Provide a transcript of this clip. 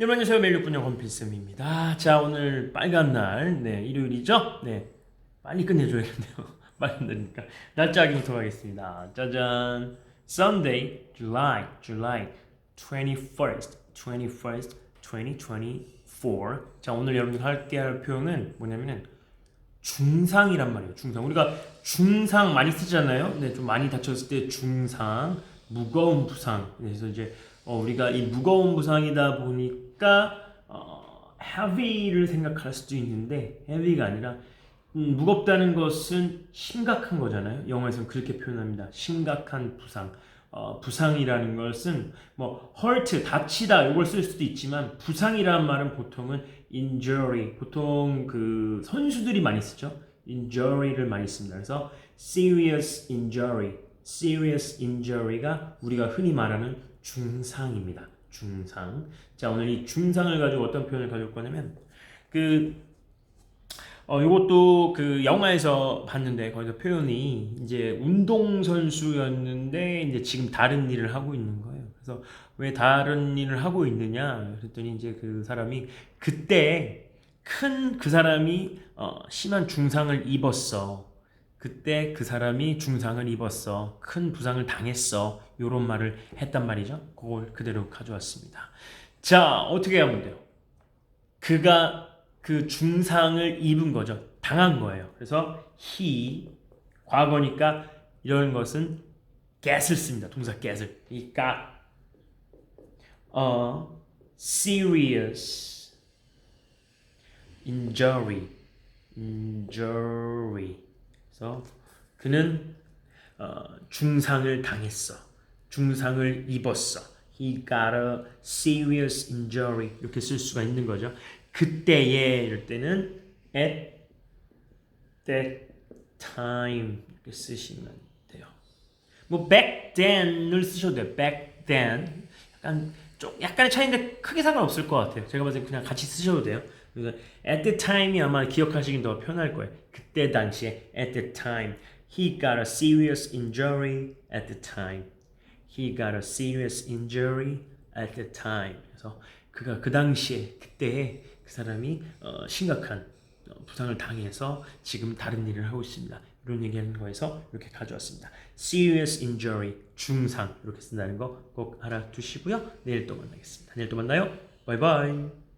여러분 안녕하세요. 6분영 건필쌤입니다. 자 오늘 빨간 날 네, 일요일이죠? 네. 빨리 끝내줘야겠네요. 빨리 끝내니까. 날짜 확인부터 하겠습니다. 짜잔. Sunday July July 21st 21st 2024 자 오늘 여러분들 할게 할 표현은 뭐냐면은 중상이란 말이에요. 중상. 우리가 중상 많이 쓰잖아요. 네, 좀 많이 다쳤을 때 중상, 무거운 부상. 그래서 이제 어, 우리가 이 무거운 부상이다 보니까 어, heavy를 생각할 수도 있는데 heavy가 아니라 음, 무겁다는 것은 심각한 거잖아요. 영어에서는 그렇게 표현합니다. 심각한 부상. 어, 부상이라는 것은 뭐 hurt 다치다 이걸 쓸 수도 있지만 부상이라는 말은 보통은 injury 보통 그 선수들이 많이 쓰죠. injury를 많이 씁니다. 그래서 serious injury, serious injury가 우리가 흔히 말하는 중상입니다. 중상. 자 오늘 이 중상을 가지고 어떤 표현을 가져올 거냐면 그 어, 요것도 그 영화에서 봤는데 거기서 표현이 이제 운동 선수였는데 이제 지금 다른 일을 하고 있는 거예요. 그래서 왜 다른 일을 하고 있느냐 그랬더니 이제 그 사람이 그때 큰 그 사람이 어, 심한 중상을 입었어. 그때 그 사람이 중상을 입었어. 큰 부상을 당했어. 요런 말을 했단 말이죠. 그걸 그대로 가져왔습니다. 자, 어떻게 하면 돼요? 그가 그 중상을 입은 거죠. 당한 거예요. 그래서 he 과거니까 이런 것은 get을 씁니다. 동사 get을. 이 got a serious injury injury. 그래서 그는 어, 중상을 당했어. 중상을 입었어. He got a serious injury. 이렇게 쓸 수가 있는 거죠. 그때에 이럴 때는 at that time 이렇게 쓰시면 돼요. 뭐 back then을 쓰셔도 돼요. back then 약간 좀 약간의 차이인데 크게 상관없을 것 같아요. 제가 봤을 때 그냥 같이 쓰셔도 돼요. 그래서 at the time이 아마 기억하시긴 더 편할 거예요. 그때 당시에 at the time he got a serious injury at the time. He got a serious injury at the time. 그래서 그가 그 당시에 그때에 그 사람이 어, 심각한 어, 부상을 당해서 지금 다른 일을 하고 있습니다. 이런 얘기하는 거에서 이렇게 가져왔습니다. Serious injury, 중상 이렇게 쓴다는 거 꼭 알아두시고요. 내일 또 만나겠습니다. 내일 또 만나요. 바이바이.